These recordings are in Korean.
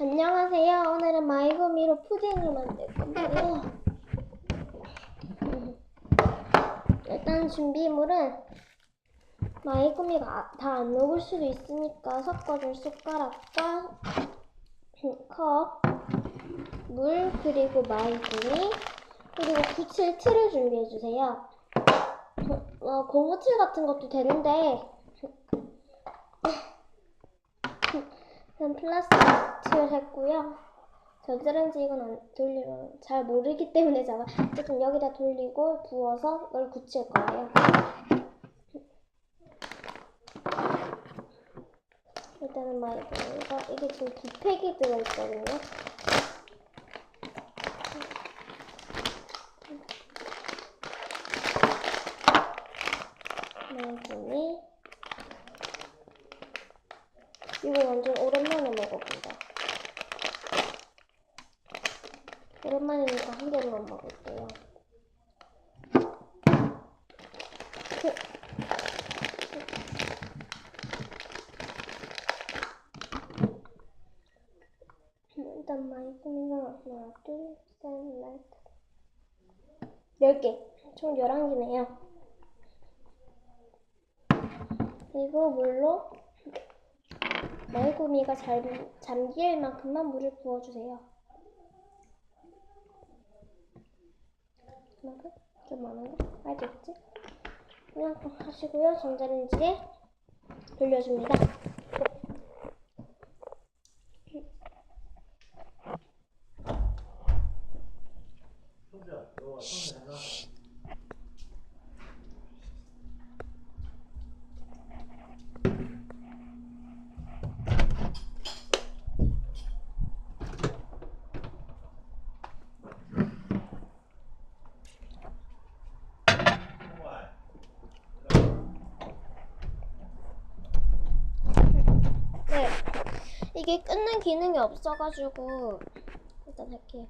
안녕하세요. 오늘은 마이구미로 푸딩을 만들 건데요. 일단 준비물은 마이구미가 다 안 녹을 수도 있으니까 섞어줄 숟가락과 컵, 물, 그리고 마이구미, 그리고 붙일 틀을 준비해주세요. 어, 고무틀 같은 것도 되는데 그냥 플라스틱 틀 했고요. 전자레인지 이건 안 돌리고 잘 모르기 때문에 제가 조금 여기다 돌리고 부어서 이걸 굳힐 거예요. 일단은 마이크가 이게 지금 두 팩이 들어있거든요. 마이크니 이거 완전 오랜만에 먹어본다. 오랜만이니까 한 개로만 먹을게요. 그- 일단 마이크가 하나, 둘, 셋, 넷, 열 개. 총 열한 개네요. 그리고 물로 말구미가 잘 잠길 만큼만 물을 부어주세요. 그만큼? 좀 많은가? 알겠지? 그만큼 하시고요. 전자레인지에 돌려줍니다. 네. 이게 끊는 기능이 없어가지고 일단 할게요.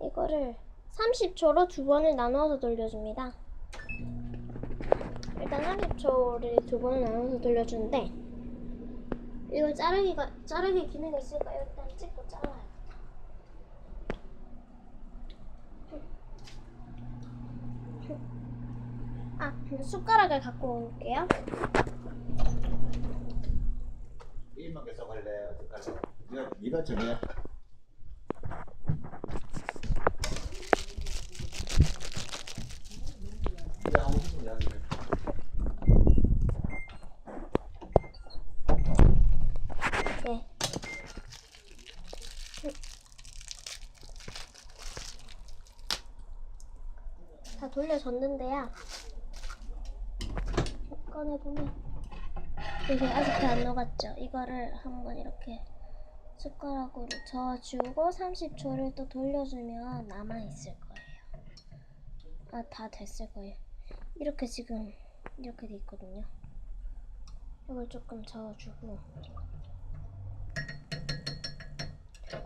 이거를 30초로 두 번을 나누어서 돌려줍니다. 일단 30초를 두 번을 나눠서 돌려주는데 이거 자르기가 자르기 기능이 있을까요? 일단 찍고 잘라요. 아, 숟가락을 갖고 올게요. 이만 계속 할래? 어떡할래? 네가, 네가 정해. 네가 하고 싶은 이야기 해. 네. 다 돌려줬는데요. 꺼내보면 이게 아직도 안 녹았죠? 이거를 한번 이렇게 숟가락으로 저어주고 30초를 또 돌려주면 남아있을 거예요. 아, 다 됐을 거예요. 이렇게 지금 이렇게 돼 있거든요. 이걸 조금 저어주고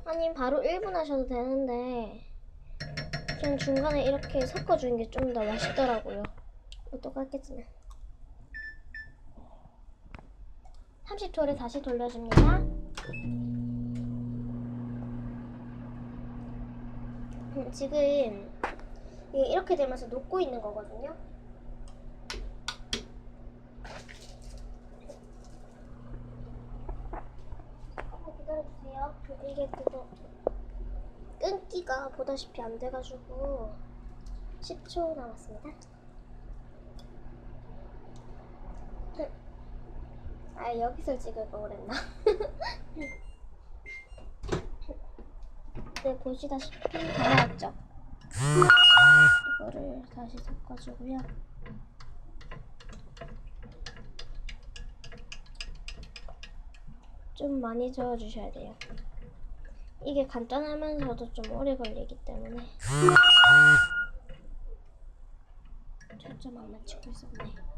아니 바로 1분 하셔도 되는데 좀 중간에 이렇게 섞어주는 게 좀 더 맛있더라고요 뭐 똑같겠지만 30초를 다시 돌려줍니다. 음, 지금 이렇게 되면서 녹고 있는 거거든요. 기다려주세요. 이게 그거 끊기가 보다시피 안 돼가지고 10초 남았습니다. 아 여기서 찍을 거 그랬나? 네 보시다시피 다 나왔죠? 이거를 다시 섞어주고요. 좀 많이 저어주셔야 돼요. 이게 간단하면서도 좀 오래 걸리기 때문에 초점 안 맞추고 있었네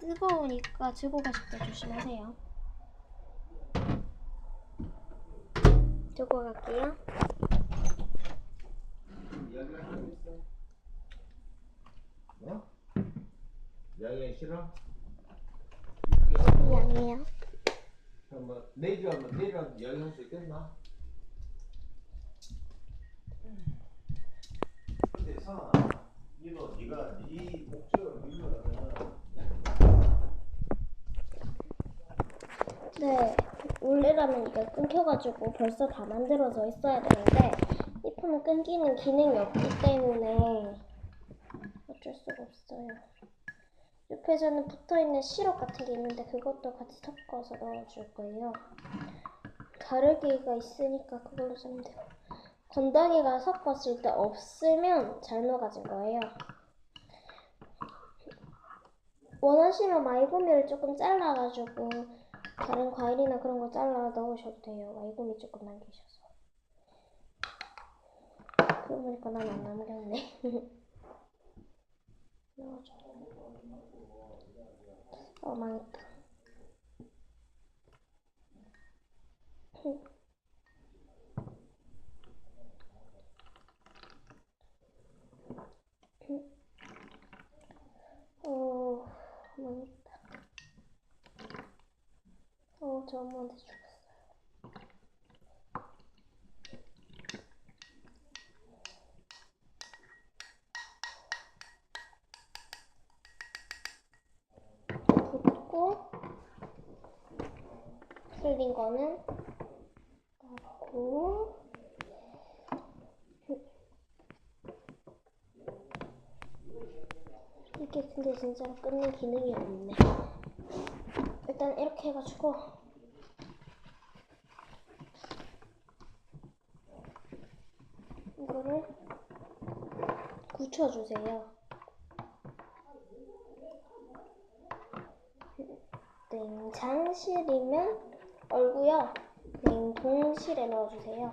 뜨거우니까 들고 가실 때 조심하세요 들고 갈게요? 이야기 싫어? 미안해요 형뭐 내일 하면 내일이라도 이야기 할 수 있겠나? 근데 상아, 이거 네가 네 목적을 이루려면 네, 원래라면 이게 끊겨가지고 벌써 다 만들어져 있어야 되는데 이 폰은 끊기는 기능이 없기 때문에 어쩔 수가 없어요. 옆에서는 붙어있는 시럽 같은 게 있는데 그것도 같이 섞어서 넣어줄 거예요. 가르기가 있으니까 그걸로 쓰면 돼요. 건더기가 섞었을 때 없으면 잘못 가진 거예요. 원하시면 마이구미를 조금 잘라가지고 다른 과일이나 그런 거 잘라 넣으셔도 돼요. 마이구미 조금 남기셔서. 그러고 보니까 난 안 남겼네. 넣어줘. 어, 망했다. 어, 망했다. 어, 저 엄마한테 죽었어요. 붓고 틀린 거는 넣고 이게 근데 진짜 끊는 기능이 없네. 일단 이렇게 해가지고 이거를 굳혀주세요. 냉장실이면 얼고요. 냉동실에 넣어주세요.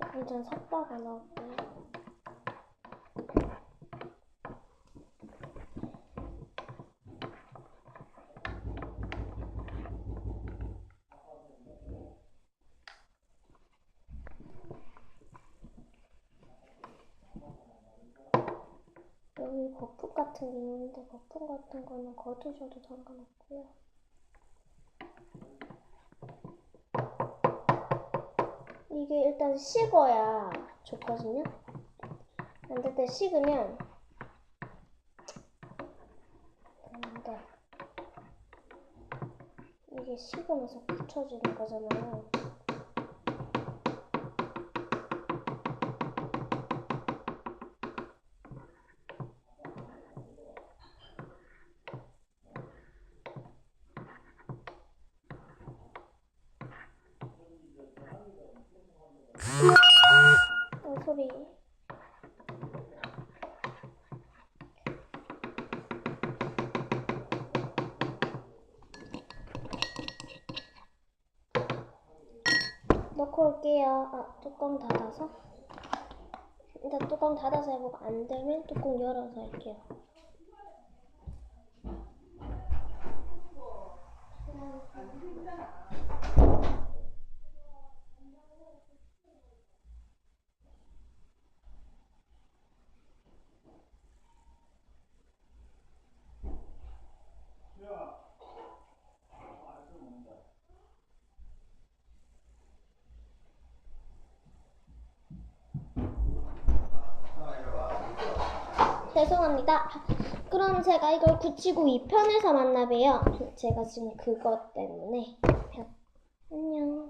조금 전 샀다가 넣을게요. 여기 거품 같은 게 있는데 거품 같은 거는 거두셔도 상관없고요. 이게 일단 식어야 좋거든요. 만들 때 식으면 되는데 이게 식으면서 굳혀지는 거잖아요. 어, 소리. 넣고 올게요. 아, 뚜껑 닫아서. 일단 뚜껑 닫아서 해보고 안 되면 뚜껑 열어서 할게요. 죄송합니다. 그럼 제가 이걸 굳히고 2편에서 만나봬요. 제가 지금 그것 때문에. 안녕.